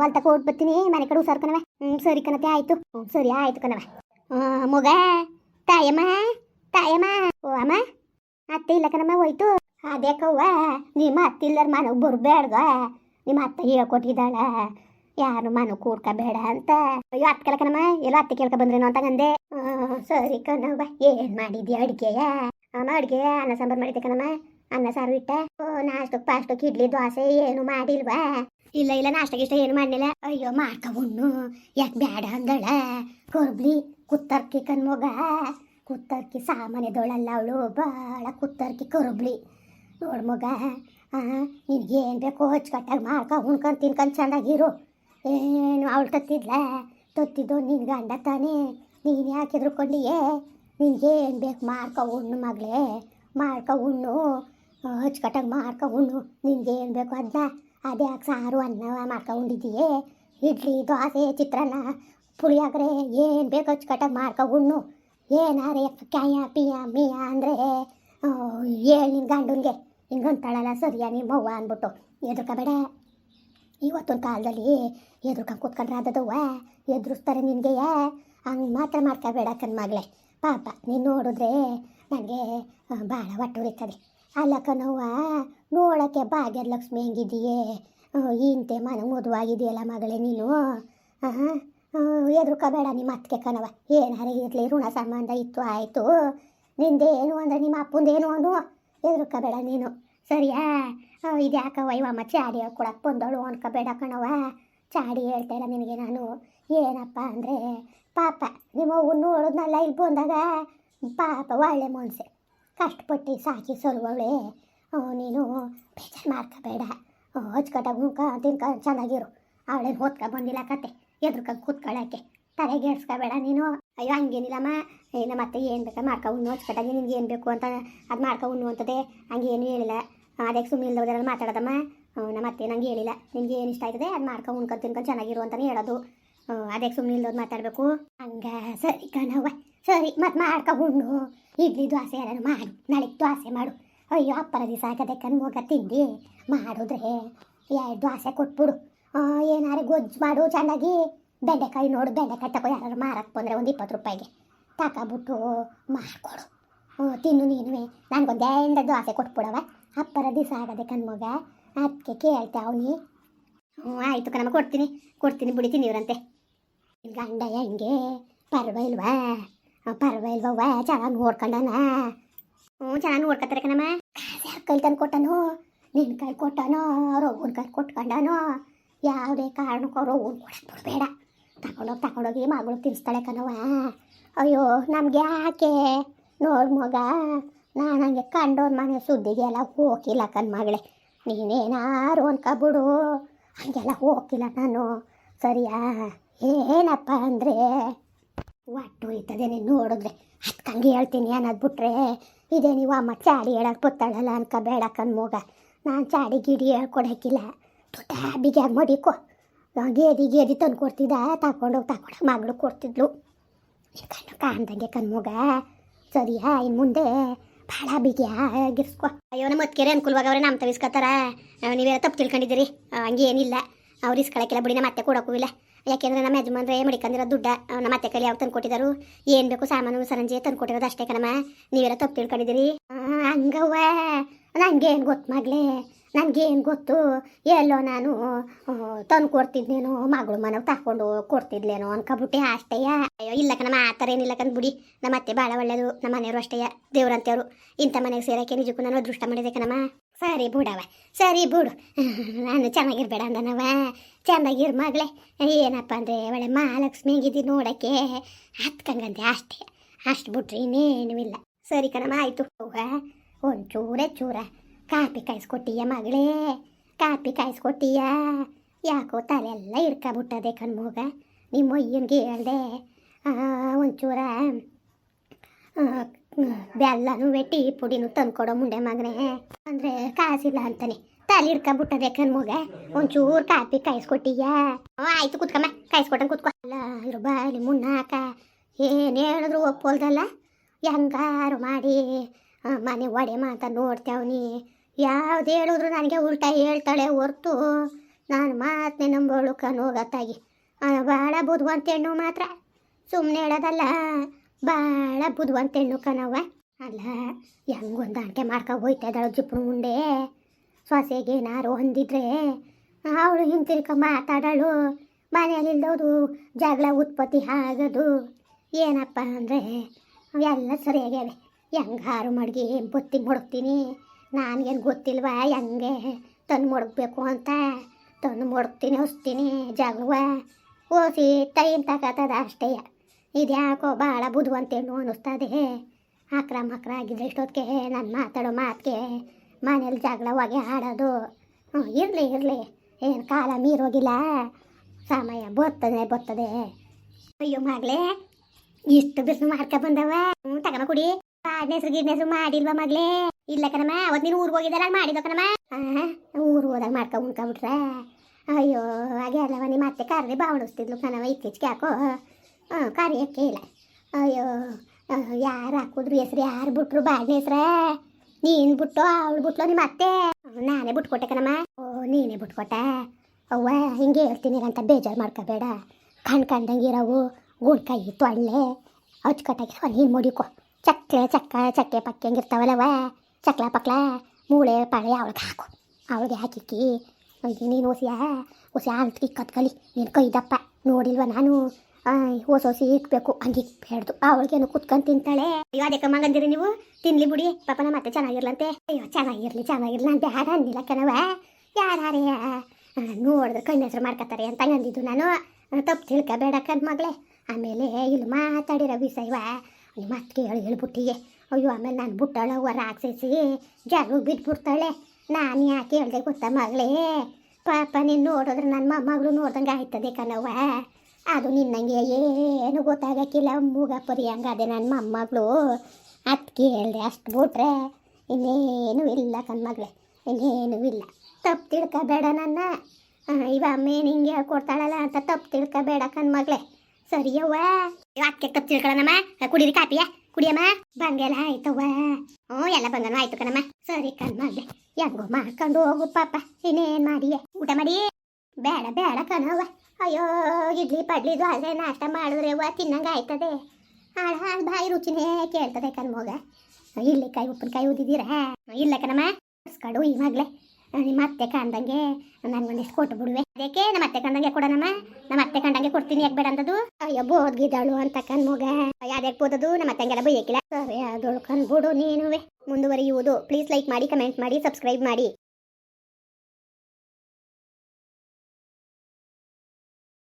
ಹೊಲ್ತಕ vote ಬರ್ತೀನಿ. ಮನೆ ಕಡೆ ಹುಷಾರ್ ಕಣವೆ ಹ್ಞೂ ಸರಿ ಕಣತೆ ಆಯ್ತು. ಹ್ಞೂ ಸರಿ, ಆಯ್ತು ಕಣವೆ ಮಗ, ತಾಯಮ್ಮ ತಾಯಮ್ಮ. ಓ, ಅಮ್ಮ, ಅತ್ತೆ ಇಲ್ಲ ಕಣಮ್ಮ, ಹೋಯ್ತು. ಅದೇ ಕವ್ವ, ನಿಮ್ಮ ಅತ್ತೆ ಇಲ್ಲರ ಮನೆಗೆ ಬರ್ಬೇಡ್ಗ ನಿಮ್ಮ ಅತ್ತೆ ಹೇಳ್ಕೊಟ್ಟಿದ್ದಾಳ. ಯಾರು ಮನ ಕೂಡ್ಕೋಬೇಡ ಅಂತ. ಅಯ್ಯೋ, ಅತ್ತೆ ಕೇಳ್ಕನಮ್ಮ ಎಲ್ಲ ಅತ್ತೆ ಕೇಳ್ಕೊ ಬಂದ್ರೇನೋ ಅಂತ ಅಂದೆ. ಸರಿ ಕಣವ್ವ, ಏನು ಮಾಡಿದ್ಯಾ ಅಡುಗೆಯ? ಅಮ್ಮ, ಅಡುಗೆ ಅನ್ನ ಸಾಂಬಾರು ಮಾಡಿದ್ದೆ ಕಣಮ್ಮ. ಅನ್ನ ಸಾರು ಇಟ್ಟ. ನಾಷ್ಟಕ್ಕೆ ಪಾಷ್ಟಕ್ಕೆ ಇಡ್ಲಿ, ದೋಸೆ, ಏನು ಮಾಡಿಲ್ವಾ? ಇಲ್ಲ ಇಲ್ಲ ನಾಷ್ಟಕ್ಕೆ ಇಷ್ಟ ಏನು ಮಾಡಲಿಲ್ಲ. ಅಯ್ಯೋ ಉಣ್ಣು ಯಾಕೆ ಬ್ಯಾಡ ಅಂದಳ. ಕೊರ್ಬ್ಲಿ, ಕುತ್ತರ್ಕಿ ಕಣ್ಮಗ. ಕುತ್ತರ್ಕಿ ಸಾಮಾನ್ಯದೊಳಲ್ಲ ಅವಳು. ಭಾಳ ಕುತ್ತರ್ಕಿ ಕೊರ್ಬ್ಲಿ. ನೋಡು ಮಗ ನಿನ್ಗೇನು ಬೇಕು ಅಚ್ಚುಕಟ್ಟಾಗಿ ಮಾಡ್ಕ, ಉಣ್ಕೊಂಡು ತಿನ್ಕೊಂಡು ಚೆಂದಾಗಿರು. ಏನು ಅವಳು ತತ್ತಿದ್ಲ? ತತ್ತಿದ್ದು ನಿನ್ ಗಂಡ ತಾನೇ. ನೀನು ಯಾಕೆ ಹೆದ್ರುಕೊಂಡಿಯೇ? ನಿನ್ಗೇನು ಬೇಕು ಮಾಡ್ಕೊ, ಉಣ್ಣು ಮಗಳೇ. ಮಾಡ್ಕೊ, ಉಣ್ಣು. ಹಚ್ಕಟ್ಟಾಗ ಮಾಡ್ಕೊ, ಉಣ್ಣು. ನಿನ್ಗೇನು ಬೇಕು ಅದನ್ನ ಅದೇ ಸಾರು ಅನ್ನ ಮಾಡ್ಕೊಂಡಿದ್ದೀಯೇ ಇಡ್ಲಿ, ದೋಸೆ, ಚಿತ್ರಾನ್ನ ಪುಳಿಯೋಗರೆ ಏನು ಬೇಕು ಅಚ್ಚುಕಟ್ಟಾಗಿ ಮಾಡ್ಕೊಂಡು ಉಣ್ಣು ಏನಾರೆ ಕ್ಯಾಯ, ಪಿಯ, ಮಿಯ ಅಂದರೆ ಹೇಳಿ ನಿನ್ನ ಗಂಡನಿಗೆ. ಸರಿಯಾ ನಿಮ್ಮ ಅವ್ವ ಅಂದ್ಬಿಟ್ಟು. ಎದುರ್ಕೋಬೇಡ. ಇವತ್ತೊಂದು ಕಾಲದಲ್ಲಿ ಎದುರ್ಕೊಂಡು ಕೂತ್ಕೊಂಡ್ರೆ ಅದದವ್ವ? ಎದುರಿಸ್ತಾರೆ ನಿನಗೆ ಹಂಗೆ ಮಾತ್ರ ಮಾಡ್ಕೋಬೇಡ ಕಣ್ ಪಾಪ, ನೀನು ನೋಡಿದ್ರೆ ನನಗೆ ಭಾಳ ಒಟ್ಟು ಉರಿತದೆ ಅಲ್ಲ ನೋಡೋಕ್ಕೆ ಭಾಗ್ಯಲಕ್ಷ್ಮಿ ಹೆಂಗಿದೆಯೇ? ಇಂತೆ ಮನ ಮದುವಾಗಿದೆಯಲ್ಲ ಮಗಳೇ ನೀನು? ಎದುರ್ಕೋಬೇಡ ನಿಮ್ಮ ಅತ್ತಿಗೆ ಕಣವ. ಏನಾರು ಇರಲಿ, ಋಣ ಸಂಬಂಧ ಇತ್ತು, ಆಯಿತು. ನಿಂದೇನು ಅಂದರೆ ನಿಮ್ಮ ಅಪ್ಪಂದೇನು ಅನು? ಎದುರ್ಕೋಬೇಡ ನೀನು. ಸರಿಯಾ? ಇದು ಯಾಕವ ಇವಮ್ಮ ಚಾಡಿ ಹೇಳ್ಕೊಡಕ್ಕೆ ಬಂದವಳು ಅನ್ಕೋಬೇಡ ಕಣವ. ಚಾಡಿ ಹೇಳ್ತಾ ಇಲ್ಲ ನಿನಗೆ ನಾನು. ಏನಪ್ಪ ಅಂದರೆ, ಪಾಪ, ನಿಮ್ಮ ಅವ್ವ ನೋಡೋದ್ನಲ್ಲ ಇಲ್ಲಿ ಬಂದಾಗ? ಪಾಪ ಒಳ್ಳೆ ಮನಸ್ಸೆ ಕಷ್ಟಪಟ್ಟು ಸಾಕಿ ಸಲ್ವಳೆ. ನೀನು ಬೇಜಾರು ಮಾಡ್ಕೋಬೇಡ ಹಚ್ಕಟ್ಟಾಗ ಮುಖ ತಿನ್ಕ ಚೆನ್ನಾಗಿರು. ಅವಳೇನು ಓದ್ಕ ಬಂದಿಲ್ಲ ಕತೆ. ಎದ್ರಕ ಕೂತ್ಕೊಳ್ಳೋಕ್ಕೆ ತಲೆಗೆ ಎಡ್ಸ್ಕೋಬೇಡ ನೀನು. ಅಯ್ಯೋ, ಹಂಗೇನಿಲ್ಲಮ್ಮ. ಏನು ಮತ್ತೆ ಏನು ಬೇಕಾ ಮಾಡ್ಕೊ ಉಣ್ಣು. ನಿಂಗೆ ನಿನ್ಗೆ ಏನು ಬೇಕು ಅಂತ ಅದು ಮಾಡ್ಕೊ ಉಣ್ಣು ಅಂತದೆ. ಹಂಗೇನು ಹೇಳಿಲ್ಲ. ಅದಕ್ಕೆ ಸುಮ್ಮನೆ ಇಲ್ಲದವ್ರೆಲ್ಲ ಮಾತಾಡೋದಮ್ಮ. ನಮ್ಮ ಅತ್ತೆ ನಂಗೆ ಹೇಳಿಲ್ಲ. ನಿಮ್ಗೆ ಏನು ಇಷ್ಟ ಆಯ್ತದೆ ಅದು ಮಾಡ್ಕೊಂಡು ಉಣ್ಕೊಂಡು ತಿನ್ಕೊಂಡು ಚೆನ್ನಾಗಿರು ಅಂತಲೇ ಹೇಳೋದು. ಅದಕ್ಕೆ ಸುಮ್ಮನೆ ಇಲ್ದೋದು ಮಾತಾಡಬೇಕು. ಹಂಗೆ ಸರಿ ಕಣವ ಸರಿ ಮತ್ತೆ ಮಾಡ್ಕೊ ಉಣ್ಣು. ಇಡ್ಲಿ ದೋಸೆ ಎಲ್ಲ ಮಾಡು. ನಾಳೆ ದ್ವಾಸೆ ಮಾಡು. ಅಯ್ಯೋ, ಅಪ್ಪರ ದಿವಸ ಆಗದೆ ಕಣ್ಮೋಗ ತಿಂಡಿ ಮಾಡಿದ್ರೆ ಎರಡು ಆಸೆ ಕೊಟ್ಬಿಡು. ಏನಾರು ಗೊಜ್ಜು ಮಾಡು ಚೆನ್ನಾಗಿ. ಬೆಂಡೆಕಾಯಿ ನೋಡು, ಬೆಂಡೆಕಾಯಿ ತಗೋ ಯಾರು ಮಾರಕ್ಕೆ ಬಂದರೆ ಒಂದು ಇಪ್ಪತ್ತು ರೂಪಾಯಿಗೆ. ತಗೊಬಿಟ್ಟು ಮಾಡಿಕೊಡು ತಿನ್ನು ನೀನುವೆ. ನನಗೊಂದೇ ದೋಸೆ ಕೊಟ್ಬಿಡವ ಅಪ್ಪರ ದಿವಸ ಆಗದೆ ಕಣ್ಮೋಗ. ಅದಕ್ಕೆ ಕೇಳ್ತೆ ಅವನಿ. ಹ್ಞೂ, ಆಯಿತು ಕಣಮ್ಮ, ಕೊಡ್ತೀನಿ. ಕೊಡ್ತೀನಿ ಬಿಡಿತೀನಿ ಇವ್ರಂತೆ ನಿನ್ ಗಂಡ ಹೆಂಗೆ? ಪರ್ವ ಪರ್ವಾಗಿಲ್ವವ್ವ ಚೆನ್ನಾಗಿ ನೋಡ್ಕೊಂಡನ? ಹ್ಞೂ, ಚೆನ್ನಾಗಿ ನೋಡ್ಕೊತಾರೆ ಕಣಮ್ಮ. ಯಾರ ಕೈ ತಂದು ಕೊಟ್ಟನೋ ನಿನ್ನ ಕೈ ಕೊಟ್ಟನೋ ರೋಗನ ಕೈ ಕೊಟ್ಕೊಂಡನೋ. ಯಾವುದೇ ಕಾರಣಕ್ಕೂ ರೋಗನ್ ಕೊಡಕ್ಕೆ ಬಿಡಬೇಡ. ತಗೊಂಡೋಗಿ ತಗೊಂಡೋಗಿ ಮಗಳು ತಿನ್ಸ್ತಾಳೆ ಕಣವ ಅಯ್ಯೋ, ನಮ್ಗೆ ಯಾಕೆ? ನೋಡು ಮಗ, ನಾನು ಹಂಗೆ ಕಂಡೋರ್ ಮನೆ ಸುದ್ದಿಗೆಲ್ಲ ಹೋಗಿಲ್ಲ ಕಣ್ ಮಗಳೇ. ನೀನೇನಾರು ಅನ್ಕೊಬಿಡು. ಹಂಗೆಲ್ಲ ಹೋಗಿಲ್ಲ ನಾನು. ಸರಿಯಾ? ಏನಪ್ಪ ಅಂದರೆ? ಒಟ್ಟು ಹೋಯ್ತದೆ ನೀನು ನೋಡಿದ್ರೆ ಹತ್ಕಂಗೆ ಹೇಳ್ತೀನಿ ಅನ್ನೋದು ಬಿಟ್ರೆ ಇದೇ ನೀವು ಅಮ್ಮ ಚಾಡಿ ಹೇಳಕ್ಕೆ ಬತ್ತಾಳಲ್ಲ ಅನ್ಕೋಬೇಡ ಕಣ್ಮೋಗ. ನಾನು ಚಾಡಿ ಗಿಡಿ ಹೇಳ್ಕೊಡಕ್ಕಿಲ್ಲ. ತುಟ ಬಿಗಿಯಾಗಿ ಮಡಿಕೋ ಗೇದಿ ಗೇದಿ ತಂದು ಕೊಡ್ತಿದ್ದ ತಗೊಂಡೋಗಿ ತಗೊಂಡೋಗಿ ಮಗಳು ಕೊಡ್ತಿದ್ಲು. ಕಣ್ಣು ಕಾಣ್ದಂಗೆ ಕಣ್ಮೋಗ. ಸರಿಯಾ ಇನ್ನು ಮುಂದೆ ಭಾಳ ಬಿಗಿಯಾಗಿರ್ಸ್ಕೊ ಅಯ್ಯೋ, ನಮ್ಮ ಅತ್ತಿಗೆರೆ ಅನುಕೂಲವಾಗವ್ರೆ ನಮ್ಮ ತವಿಸ್ಕೊತಾರ ನೀವೇ ತಪ್ಪು ತಿಳ್ಕೊಂಡಿದ್ದೀರಿ. ಹಂಗೇನಿಲ್ಲ. ಅವ್ರು ಇಸ್ಕೊಳಕ್ಕಿಲ್ಲ ಬಿಡಿ, ನಮ್ಮ ಅತ್ತೆ ಕೊಡೋಕ್ಕೂ ಇಲ್ಲ. ಯಾಕೆಂದ್ರೆ ನಮ್ಮ ಯಜಮಾನ್ರೆ ಮಡಿಕೊಂಡಿರೋ ದುಡ್ಡ ನಮ್ಮ ಅತ್ತೆ ಕೈಲಿ ಯಾವ ತಂದು ಕೊಟ್ಟಿದ್ದಾರು ಏನು ಬೇಕು ಸಾಮಾನು ಸರಂಜಿ ತಂದು ಕೊಟ್ಟಿರೋದು ಅಷ್ಟೇ ಕಣಮ್ಮ. ನೀವೆಲ್ಲ ತಪ್ಪು ತಿಳ್ಕೊಂಡಿದ್ದೀರಿ. ಹಂಗವ್ವ. ನನಗೇನು ಗೊತ್ತು ಮಗಳೇ ನನಗೇನು ಗೊತ್ತು? ಎಲ್ಲೋ ನಾನು ತಂದು ಕೊಡ್ತಿದ್ನೇನೋ ಮಗಳು ಮನೆಗೆ ತಕೊಂಡು ಕೊಡ್ತಿದ್ಲೇನೋ ಅನ್ಕೊಬಿಟ್ಟೆ ಅಷ್ಟಯ್ಯ ಅಯ್ಯೋ, ಇಲ್ಲ ಕಣಮ್ಮ, ಆ ಥರ ಏನಿಲ್ಲ ಕಂದು ಬಿಡಿ. ನಮ್ಮ ಅತ್ತೆ ಭಾಳ ಒಳ್ಳೇದು, ನಮ್ಮ ಮನೆಯವರು ಅಷ್ಟೇಯ ದೇವ್ರಂತೆಯವರು. ಇಂಥ ಮನೆಗೆ ಸೇರಕ್ಕೆ ನಿಜಕ್ಕೂ ನಾನು ಅದೃಷ್ಟ ಮಾಡಿದೆ ಕಣಮ್ಮ. ಸರಿ ಬಿಡವ ಸರಿ ಬಿಡು. ನಾನು ಚೆನ್ನಾಗಿರ್ಬೇಡ ಅಂದನವ ಚೆನ್ನಾಗಿರ್ ಮಗಳೇ. ಏನಪ್ಪ ಅಂದರೆ ಒಳ್ಳೆ ಮಹಾಲಕ್ಷ್ಮಿ ಹೆಂಗಿದ್ದಿ ನೋಡೋಕ್ಕೆ. ಹತ್ಕಂಗಂದೆ ಅಷ್ಟೇ. ಅಷ್ಟು ಬಿಟ್ರಿ ಇನ್ನೇನೂ ಇಲ್ಲ. ಸರಿ ಕಣಮ್ಮ, ಆಯಿತು. ಒಂಚೂರೇ ಚೂರ ಕಾಪಿ ಕಾಯಿಸ್ಕೊಟ್ಟೀಯ ಮಗಳೇ. ಕಾಪಿ ಕಾಯಿಸ್ಕೊಟ್ಟೀಯ. ಯಾಕೋ ತಲೆಲ್ಲ ಇರ್ಕೊಬಿಟ್ಟದೆ ಕಣ್ಮೋಗ. ನಿಮ್ಮ ಅಯ್ಯನಿಗೆ ಹೇಳ್ದೆ. ಒಂಚೂರ ಬೆಲ್ಲನೂ ವೆಟ್ಟಿ ಪುಡಿನೂ ತಂದ್ಕೊಡೋ ಮುಂಡೆ ಮಗನೇ. ಅಂದರೆ ಕಾಸಿಲ್ಲ ಅಂತಾನೆ. ತಲೆ ಇಡ್ಕೊಬಿಟ್ಟದೆ ಕಣ್ಮೂಗ ಒಂಚೂರು ಕಾಪಿ ಕಾಯಿಸ್ಕೊಟ್ಟಿಯ. ಆಯ್ತು ಕುತ್ಕಮ್ಮ ಕಾಯಿಸ್ಕೊಟ್ಟಂಗೆ ಕುತ್ಕೊ. ಅಲ್ಲ ಇದ್ರ ಬಾಯಲ್ಲಿ ಮುನ್ನಾಕ ಏನು ಹೇಳಿದ್ರು ಒಪ್ಪೋಲ್ದಲ್ಲ ಹೆಂಗಾರು ಮಾಡಿ ಮನೆ ಒಡೆ ಮಾತ ನೋಡ್ತೇವನಿ ಯಾವ್ದು ಹೇಳಿದ್ರು ನನಗೆ ಉಲ್ಟಾ ಹೇಳ್ತಾಳೆ ಹೊರ್ತು. ನಾನು ಮಾತನೆ ನಂಬೋಳು ಹೋಗತ್ತಾಗಿ. ಭಾಳ ಬುದ್ಧಿವಂತ ಹೆಣ್ಣು ಮಾತ್ರ. ಸುಮ್ಮನೆ ಹೇಳೋದಲ್ಲ. ಭಾಳ ಬುದ್ಧಿವಂತ ಹೆಣ್ಣು ಕಣವ ಅಲ್ಲ ಹೆಂಗ್ ಹೊಂದಾಣಿಕೆ ಮಾಡ್ಕೊ ಹೋಯ್ತಾ ಇದ್ದಾಳು ಜಿಪ್ಪು ಮುಂದೆ. ಸೊಸೆಗೆ ಏನಾರು ಹೊಂದಿದ್ರೆ ಅವಳು ಹಿಂತಿರ್ಕ ಮಾತಾಡಳು. ಮನೇಲಿ ಇಲ್ದೋದು ಜಗಳ ಉತ್ಪತ್ತಿ ಆಗೋದು. ಏನಪ್ಪ ಅಂದರೆ, ಅವೆಲ್ಲ ಸರಿಯಾಗ್ಯಾವೆ. ಹೆಂಗಾರು ಮಡ್ಗಿ ಬುತ್ತಿ ಮುಡುಕ್ತೀನಿ ನನಗೇನು ಗೊತ್ತಿಲ್ವಾ ಹೆಂಗೆ ತಂದು ಮುಡುಕ್ಬೇಕು ಅಂತ. ತಂದು ಮುಡುಕ್ತೀನಿ ಹೊಸ್ತೀನಿ ಜಗಳವ ಓಸಿ ಟೈಮ್ ತಗತದ ಅಷ್ಟೇ. ಇದ್ಯಾಕೋ ಭಾಳ ಬುದ್ಧಿವಂತೇನು ಅನ್ನಿಸ್ತದೆ. ಅಕ್ರ ಮಕ್ರ ಆಗಿದ್ರೆ ಇಷ್ಟೊತ್ತಿಗೆ ನಾನು ಮಾತಾಡೋ ಮಾತಿಗೆ ಮನೇಲಿ ಜಗಳವಾಗಿ ಆಡೋದು. ಹ್ಞೂ ಇರಲಿ ಇರಲಿ. ಏನು ಕಾಲ ಮೀರೋಗಿಲ್ಲ. ಸಮಯ ಬರ್ತದೆ ಬರ್ತದೆ. ಅಯ್ಯೋ ಮಗಳೇ, ಇಷ್ಟು ಬಿಸಿಲು ಮಾಡ್ಕೊ ಬಂದವ. ಹ್ಞೂ ತಗಮ ಕುಡಿ. ಬಾಡ್ನೆಸ್ರು ಗಿಡ್ನೆಸ್ರು ಮಾಡಿಲ್ವ ಮಗಳೇ? ಇಲ್ಲ ಕಣಮ್ಮ ಅವತ್ತು ನೀನು ಊರಿಗೆ ಹೋಗಿದ್ದಲ್ಲ ಮಾಡಿದ ಕಣಮ್ಮ? ಹಾಂ ಊರಿಗೆ ಹೋದಾಗ ಮಾಡ್ಕೊ ಉಣ್ಕೊಬಿಟ್ರೆ ಅಯ್ಯೋ, ಹಾಗೆ ಅಲ್ಲವ ನಿಮ್ಮ ಅತ್ತೆ ಕರ್ರಿ ಬಾವಣಿಸ್ತಿದ್ಲು ಕಣವ, ಇತ್ತೀಚೆಗೆ ಯಾಕೋ. ಹಾಂ ಕಾರ್ಯಕ್ಕೆ ಇಲ್ಲ. ಅಯ್ಯೋ ಯಾರು ಹಾಕಿದ್ರು ಹೆಸ್ರು, ಯಾರು ಬಿಟ್ರು ಬಾಡ್ನೆ ಹೆಸ್ರ? ನೀನು ಬಿಟ್ಟು, ಅವಳು ಬಿಟ್ಲು ನಿಮ್ಮ ಅತ್ತೆ? ನಾನೇ ಬಿಟ್ಕೊಟ್ಟೆ ಕಣಮ್ಮ. ಓ, ನೀನೇ ಬಿಟ್ಕೊಟ್ಟೆ? ಅವ್ವ, ಹಿಂಗೆ ಹೇಳ್ತೀನಿ ಅಂತ ಬೇಜಾರು ಮಾಡ್ಕೋಬೇಡ. ಕಣ್ ಕಂಡಂಗಿರವು ಗುಣ್ಕಾಯಿ ತೊಳ್ಳೆ. ಅಚ್ಚುಕಟ್ಟಾಗಿರುವ ನೀನು ಮುಡಿಕೊ. ಚಕ್ಕೆ ಚಕ್ಕ ಚಕ್ಕೆ ಪಕ್ಕೆ ಹಂಗಿರ್ತಾವಲ್ಲವ? ಚಕ್ಲ ಪಕ್ಲ, ಮೂಳೆ, ಪಳೆ ಅವಳಿಗೆ ಹಾಕು. ಅವಳಿಗೆ ಹಾಕಿಕ್ಕಿ. ನೀನು ಹೊಸಿಯ ಹೊಸಿ ಹಾಲು ಕತ್ಕಲಿ ನೀನು ಕೈದಪ್ಪ ನೋಡಿಲ್ವ ನಾನು? ಹೊಸ ಹೊಸಿ ಇಕ್ಬೇಕು ಹಂಗೆ ಇಕ್ಬೇಡ್ದು ಅವಳಿಗೇನು ಕುತ್ಕೊಂಡು ತಿಂತಾಳೆ. ಅಯ್ಯೋ ಅದಕ್ಕೆ ಮಂಗಂದಿರಿ ನೀವು? ತಿನ್ಲಿ ಬಿಡಿ. ಪಾಪನ ಮತ್ತೆ ಚೆನ್ನಾಗಿರ್ಲಂತೆ. ಅಯ್ಯೋ, ಚೆನ್ನಾಗಿರ್ಲಿ ಚೆನ್ನಾಗಿರ್ಲಿ ಅಂತ ಯಾರು ಅಂದಿಲ್ಲ ಕಣವ ಯಾರೇ ನೋಡಿದ್ರೆ ಕಣ್ಣು ಹೆಸರು ಮಾಡ್ಕೊತಾರೆ ಅಂತ ಅಂದಿದ್ದು ನಾನು. ತಪ್ಪು ತಿಳ್ಕೊಬೇಡ ಕಣ್ ಮಗಳೇ. ಆಮೇಲೆ ಇಲ್ಲಿ ಮಾತಾಡಿರೋ ವಿಷಯವ ನಿಮ್ಮ ಅತ್ತಿಗೆ ಹೇಳಿ ಹೇಳ್ಬಿಟ್ಟಿಗೆ. ಅಯ್ಯೋ, ಆಮೇಲೆ ನಾನು ಬುಟ್ಟಾಳ ಹೊರ ಹಾಕ್ಸಿಸಿ ಜಾಗ ಬಿದ್ದುಬಿಡ್ತಾಳೆ ನಾನು ಯಾಕೆ ಹೇಳ್ದೆ ಗೊತ್ತಾ ಮಗಳೇ? ಪಾಪ, ನೀನು ನೋಡಿದ್ರೆ ನನ್ನ ಮೊಮ್ಮಗಳು ನೋಡ್ದಂಗೆ ಆಯ್ತದೆ ಕಣವ್ವ. ಅದು ನಿನ್ನಂಗೆ ಏನು ಗೊತ್ತಾಗಕ್ಕಿಲ್ಲ ಮೂಗ ಪರಿ ಹಂಗಾದೆ ನನ್ನ ಮೊಮ್ಮಗಳು. ಅದಕ್ಕೆ ಹೇಳ್ದೆ ಅಷ್ಟು ಬಿಟ್ರೆ ಇನ್ನೇನು ಇಲ್ಲ ಕಣ್ಮಗಳೇ. ಇನ್ನೇನು ಇಲ್ಲ. ತಪ್ಪು ತಿಳ್ಕೊಬೇಡ ನನ್ನ. ಇವ ಅಮ್ಮೇನು ಹಿಂಗೆ ಹೇಳ್ಕೊಡ್ತಾಳಲ್ಲ ಅಂತ ತಪ್ಪು ತಿಳ್ಕೊಬೇಡ ಕಣ್ಮಗಳೇ. ಸರಿಯವ್ವ ಅದಕ್ಕೆ ತಪ್ಪು ತಿಳ್ಕೊಳ್ಳೋಣಮ್ಮ ಕುಡೀರಿ ಕಾಪಿಯ. ಕುಡಿಯಮ್ಮ. ಬಂದೆಲ್ಲ ಆಯ್ತವ್ವ. ಹ್ಞೂ, ಎಲ್ಲ ಬಂದನು ಆಯ್ತು ಕಣಮ್ಮ. ಸರಿ ಕಣ್ಮಗ್ಳೆ. ಹೆಂಗೋ ಮಾಡ್ಕೊಂಡು ಹೋಗು ಪಾಪ. ಇನ್ನೇನು ಮಾಡಿಯೇ? ಊಟ ಮಾಡಿ? ಬೇಡ ಬೇಡ ಕಣವ್ವ. ಅಯ್ಯೋ, ಇಡ್ಲಿ ಪಡ್ಲಿದು ಅಲ್ಲೇ ನಾಷ್ಟ ಮಾಡಿದ್ರೆ ಅವ್ವ ತಿನ್ನಂಗೆ ಆಯ್ತದೆ. ಹಾಳು ಹಾಳು, ಬಾಯಿ ರುಚಿನೇ ಕೇಳ್ತದೆ ಕನ್ಮೋಗ ಕೈ ಉಪ್ಪಿನಕಾಯಿ ಊದಿದ್ದೀರಾ ಇಲ್ಲ ಕಣಮ್ಮ. ಕಡು ಈವಾಗಲೇ ನಿಮ್ಮ ಅತ್ತೆ ಕಂಡಂಗೆ ನಾನು ಒಂದಿಷ್ಟು ಕೊಟ್ಟು ಬಿಡುವೆ. ಅದಕ್ಕೆ ನಮ್ಮ ಅತ್ತೆ ಕಂಡಂಗೆ ಕೊಡೋಣಮ್ಮ. ನಮ್ಮ ಅತ್ತೆ ಕಂಡಂಗೆ ಕೊಡ್ತೀನಿ, ಯಾಕೆ ಬೇಡ ಅಂದದು ಅಯ್ಯೋ, ಬೋದ್ಗಿದ್ದಾಳು ಅಂತ ಕನ್ಮೋಗ ಯಾವ್ದಕ್ಕೆ ಬೋದದು ನಮ್ಮ ಅತ್ತೆಂಗೆಲ್ಲ ಬೈಯಕ್ಕಿಲ್ಲ ಸರಿ ಅದೊಳು ಕಂಡ್ಬಿಡು ನೀನುವೆ. ಮುಂದುವರಿಯುವುದು. ಪ್ಲೀಸ್ ಲೈಕ್ ಮಾಡಿ ಕಮೆಂಟ್ ಮಾಡಿ ಸಬ್ಸ್ಕ್ರೈಬ್ ಮಾಡಿ.